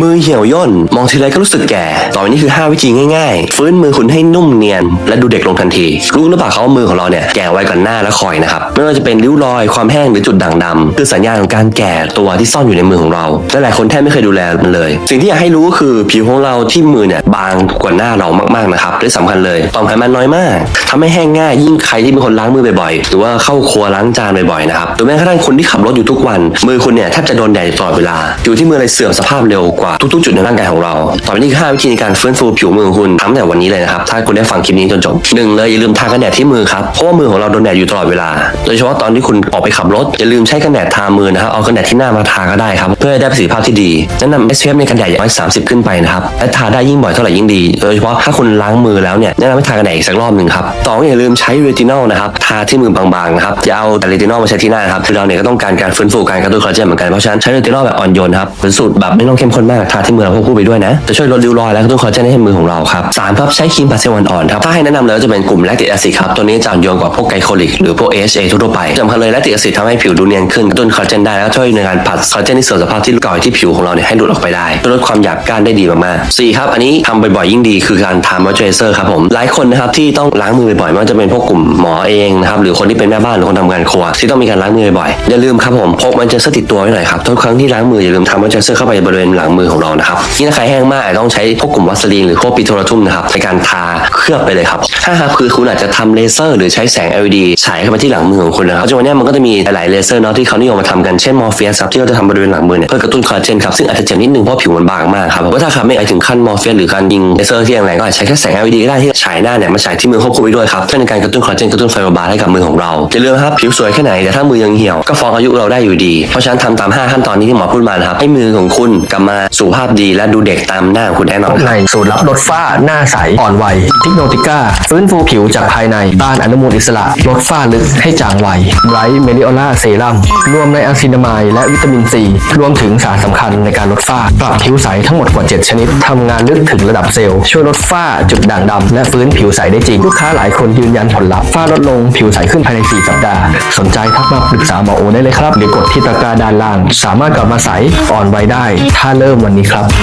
มือเหี่ยวย่น มองทีไรก็รู้สึกแก่ ต่อไปนี้คือ 5 วิธีง่ายๆ ฟื้นมือคุณให้นุ่มเนียน และดูเด็กลงทันที รู้หรือเปล่าเขาว่ามือของเราเนี่ยแก่ไวกว่าหน้าและคอยนะครับ ไม่ว่าจะเป็นริ้วรอย ความแห้งหรือจุดด่างดำคือสัญญาณของการแก่ตัวที่ซ่อนอยู่ในมือของเราและหลายคนแทบไม่เคยดูแลมันเลย สิ่งที่อยากให้รู้ก็คือผิวของเราที่มือเนี่ยบางกว่าหน้าเรามากๆนะครับและสำคัญเลยต่อมไขมันน้อยมากทำให้แห้งง่ายยิ่งใครที่เป็นคนล้างมือบ่อยๆ หรือว่าเข้าครัวล้างจานบ่อยๆนะครับหรือแม้กระทั่งคนที่ขับรถอยู่ทุกวัน มือคุณเนี่ยแทบจะโดนแดดตลอดเวลาผิวที่มือเลยเสื่อมสภาพเร็วกว่าทุกๆ จุดในร่างกายของเรา ต่อไปนี้5วิธีในการฟื้นฟูผิวมือของคุณทำตั้งแต่วันนี้เลยนะครับถ้าคุณได้ฟังคลิปนี้จนจบหนึ่งเลยอย่าลืมทากันแดดที่มือครับเพราะว่ามือของเราโดนแดดอยู่ตลอดเวลา โดยเฉพาะตอนที่คุณออกไปขับรถอย่าลืมใช้กันแดดทามือนะครับเอากันแดดที่หน้ามาทาก็ได้ครับเพื่อให้ได้ประสิทธิภาพที่ดีแนะนำ SPF ในกันแดดอย่างน้อย30 ขึ้นไปนะครับและทาได้ยิ่งบ่อยเท่าไหร่ยิ่งดี โดยเฉพาะถ้าคุณล้างมือแล้วเนี่ยแนะนำให้ทากันแดดอีกสักรอบหนึ่งครับต่ออย่าลืมใช้เรตินอลนะครับทาที่มือบางๆนะครับอย่าเอาแต่เรตินอลมาใช้ที่หน้านะครับคือเราเนี่ยก็ต้องการการฟื้นฟูการกระตุ้นคอลลาเจนเหมือนกันเพราะฉะนั้นใช้เรตินอลแบบอ่อนโยนครับเป็นสูตรแบบไม่ต้องเข้มข้นมากทาที่มือเราควบคู่ไปด้วยนะจะช่วยลดริ้วรอยและกระตุ้นคอลลาเจนให้มือของเราครับสามครับใช้ครีมปัดเซลล์อ่อนๆครับถ้าให้แนะนำเลยก็จะเป็นกลุ่มแลคติกแอซิดครับตัวนี้จะอ่อนโยนกว่าพวกไกลโคลิกหรือพวก AHA ทั่วไปสำคัญเลยแลคติกแอซิดทำให้ผิวดูเนียนขึ้นกระตุ้นคอลลาเจนได้แล้วช่วยในการผัดคอลลาเจนที่เสื่อมสภาพที่ก่อที่ผิวของเราเนี่ยให้หลุดออกไปได้ลดความหยาบก้านได้ดีมากๆสี่ครับอันนี้ทำบ่อยๆยิ่งดีคือการทามอยเจอร์เซอร์ครับผมหลายคนนะครับที่ต้องล้างมือบ่อยๆไม่ว่าจะเป็นพวกกลุ่มหมอเองนะครับหรือคนที่เป็นแม่บ้านหรือคนทำงานครัว ที่ต้องมีการล้างมือบ่อยอย่าลืมครับผมพกมันเจอร์เซอร์ติดตัวไว้หน่อยครับทุกครั้งที่ล้างมืออย่าลืมทามอยเจอร์เซอร์เข้าไปบริเวณหลังมือของเรานะครับนี่ถ้าใครแห้งมากต้องใช้พวกกลุ่มวัสลีนหรือพวกปิโทรทุ่มนะครับในการทาเคลือบไปเลยครับถ้าครับคือคุณอาจจะทำเลเซอร์ หรือใช้แสง LED ฉายเข้าไปที่หลังมือของคุณนะครับจจุบันนี้มันก็จะมีหลายเลเซอร์เนาะที่เขานิยมมาทำกันเช่นมอร์เฟียสครับที่เขาจะทำบริเวณหลังมือเนี่ยเพื่อกระตุ้นคอลลาเจนครับซึ่งอาจจะเจ็บนิดนึงเพราะผิวมันบางมากครับว่าถ้าครับไม่ไปถึงขั้นมอร์เฟียสหรือการยิงเลเซอร์ที่แรงๆก็อาจใช้แค่แสง LED ก็ได้ที่ฉายหน้าเนี่ยมาฉายที่มือควบคู่ไปด้วยครับเพื่อในการกระตุ้นคอลลาเจนกระตุ้นไฟเบอร์บาให้กับมือของเราอย่าลืมนะครับผิวสวยแค่ไหนแต่ถ้ามือยังเหี่ยวก็ฟ้องอายุเราได้อยู่ดี เพราะฉะนั้นทำตาม 5 ขั้นตอนนี้ที่หมอพูดมานะครับให้มือของคุณกลับมาสุภาพดีและดูเด็กตามหน้าคุณแน่นอนในสูตรลับลดฝ้าหน้าใสอ่อนวัยทิกโนติก้าฟื้นฟูผิวจากภายในต้านอนุมูลอิสระลดฝ้าลึกให้จางไวไบรท์เมดิโอล่าเซรั่มรวมในอะซินามายและวิตามินซีรวมถึงสารสำคัญในการลดฝ้าปรับผิวใสทั้งหมดกว่า 7 ชนิดทำงานลึกถึงระดับเซลล์ช่วยลดฝ้าจุดด่างดำและฟื้นผิวใสได้จริง ลูกค้าหลายคนยืนยันผลลัพธ์ฝ้าลดลงผิวใสขึ้นภายใน 4 สัปดาห์ สนใจทักมาปรึกษาหมอโอได้เลยครับ หรือกดที่ตะกร้าด้านล่าง สามารถกลับมาใสอ่อนวัยได้ ถ้าเริ่มวันวันนี้ครับ